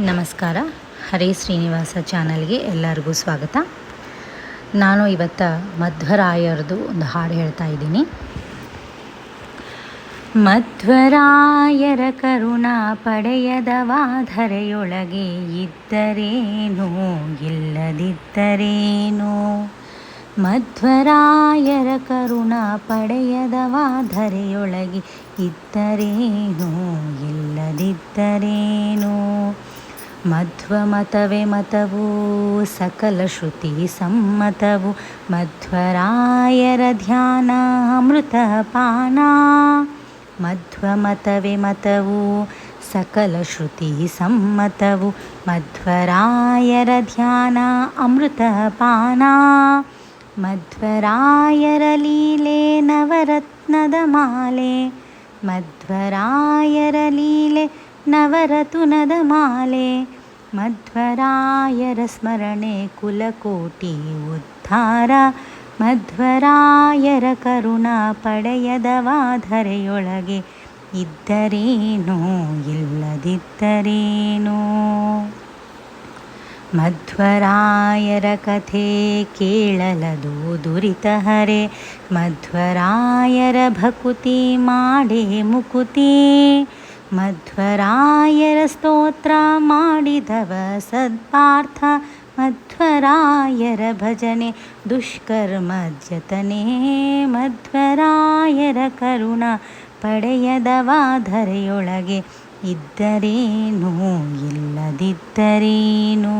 ನಮಸ್ಕಾರ. ಹರೇ ಶ್ರೀನಿವಾಸ ಚಾನಲ್ಗೆ ಎಲ್ಲರಿಗೂ ಸ್ವಾಗತ. ನಾನು ಇವತ್ತು ಮಧ್ವರಾಯರದು ಒಂದು ಹಾಡು ಹೇಳ್ತಾ ಇದ್ದೀನಿ. ಮಧ್ವರಾಯರ ಕರುಣಾ ಪಡೆಯದವಾಧರೆಯೊಳಗೆ ಇದ್ದರೇನೋ, ಇಲ್ಲದಿದ್ದರೇನೋ. ಮಧ್ವರಾಯರ ಕರುಣಾ ಪಡೆಯದವಾಧರೆಯೊಳಗೆ ಇದ್ದರೇನೋ, ಇಲ್ಲದಿದ್ದರೇನೋ. ಮಧ್ವ ಮತವೇ ಮತವು, ಸಕಲ ಶ್ರುತಿ ಸಮ್ಮತವು, ಮಧ್ವರಾಯರ ಧ್ಯಾನ ಅಮೃತ ಪಾನ. ಮಧ್ವಮತವೇ ಮತವು, ಸಕಲ ಶ್ರುತಿ ಸಮ್ಮತವು, ಮಧ್ವರಾಯರ ಧ್ಯಾನ ಅಮೃತ ಪಾನ. ಮಧ್ವರಾಯರ ಲೀಲೆ ನವರತ್ನದ ಮಾಲೆ, ಮಧ್ವರಾಯರ ಲೀಲೆ ನವರತುನದ ಮಾಲೆ. ಮಧ್ವರಾಯರ ಸ್ಮರಣೆ ಕುಲಕೋಟಿ ಉದ್ಧಾರ. ಮಧ್ವರಾಯರ ಕರುಣ ಪಡೆಯದವಾಧರೆಯೊಳಗೆ ಇದ್ದರೇನು, ಇಲ್ಲದಿದ್ದರೇನು. ಮಧ್ವರಾಯರ ಕಥೆ ಕೇಳಲದು ದುರಿತಹರೆ ಮಧ್ವರಾಯರ ಭಕುತಿ ಮಾಡೇ ಮುಕುತಿ. ಮಧ್ವರಾಯರ ಸ್ತೋತ್ರ ಮಾಡಿದವ ಸದ್ಪಾರ್ಥ ಮಧ್ವರಾಯರ ಭಜನೆ ದುಷ್ಕರ್ಮ ಜತನೆ ಮಧ್ವರಾಯರ ಕರುಣ ಪಡೆಯದವಾಧರೆಯೊಳಗೆ ಇದ್ದರೇನು, ಇಲ್ಲದಿದ್ದರೇನೋ?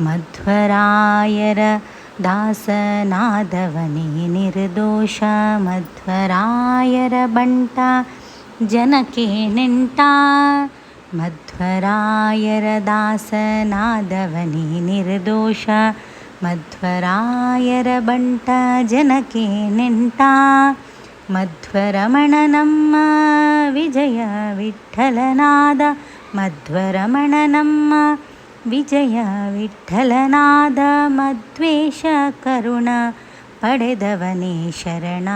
ಮಧ್ವರಾಯರ ದಾಸನಾದವನೇ ನಿರ್ದೋಷ, ಮಧ್ವರಾಯರ ಬಂಟ ಜನಕ್ಕೆ ನೆಂಟ ಮಧ್ವರಾಯರ ದಾಸನಾದವನೇ ನಿರ್ದೋಷ. ಮಧ್ವರಾಯರ ಬಂಟ ಜನಕ್ಕೆ ನೆಂಟ ಮಧ್ವರಮಣ ನಮ್ಮ ವಿಜಯ ವಿಠಲನಾದ. ಮಧ್ವರಮಣ ನಮ್ಮ ವಿಜಯ ವಿಠಲನಾದ. ಮಧ್ವೇಶ ಕರುಣ ಪಡೆದವನೇ ಶರಣ.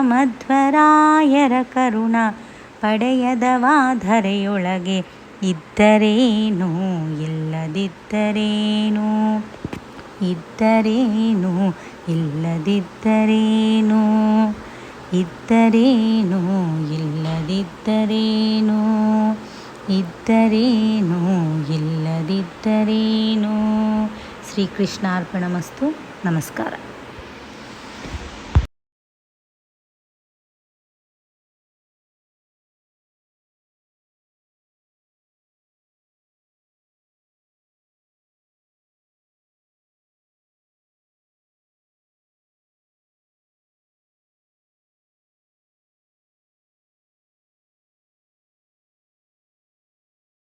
ಮಧ್ವರಾಯರ ಕರುಣ ಪಡೆಯದವಾಧರೆಯೊಳಗೆ ಇದ್ದರೇನು? ಇಲ್ಲದಿದ್ದರೇನು? ಇದ್ದರೇನು? ಇಲ್ಲದಿದ್ದರೇನು? ಇದ್ದರೇನು? ಇಲ್ಲದಿದ್ದರೇನು? ಇದ್ದರೇನು? ಇಲ್ಲದಿದ್ದರೇನು? ಶ್ರೀಕೃಷ್ಣಾರ್ಪಣಮಸ್ತು. ನಮಸ್ಕಾರ.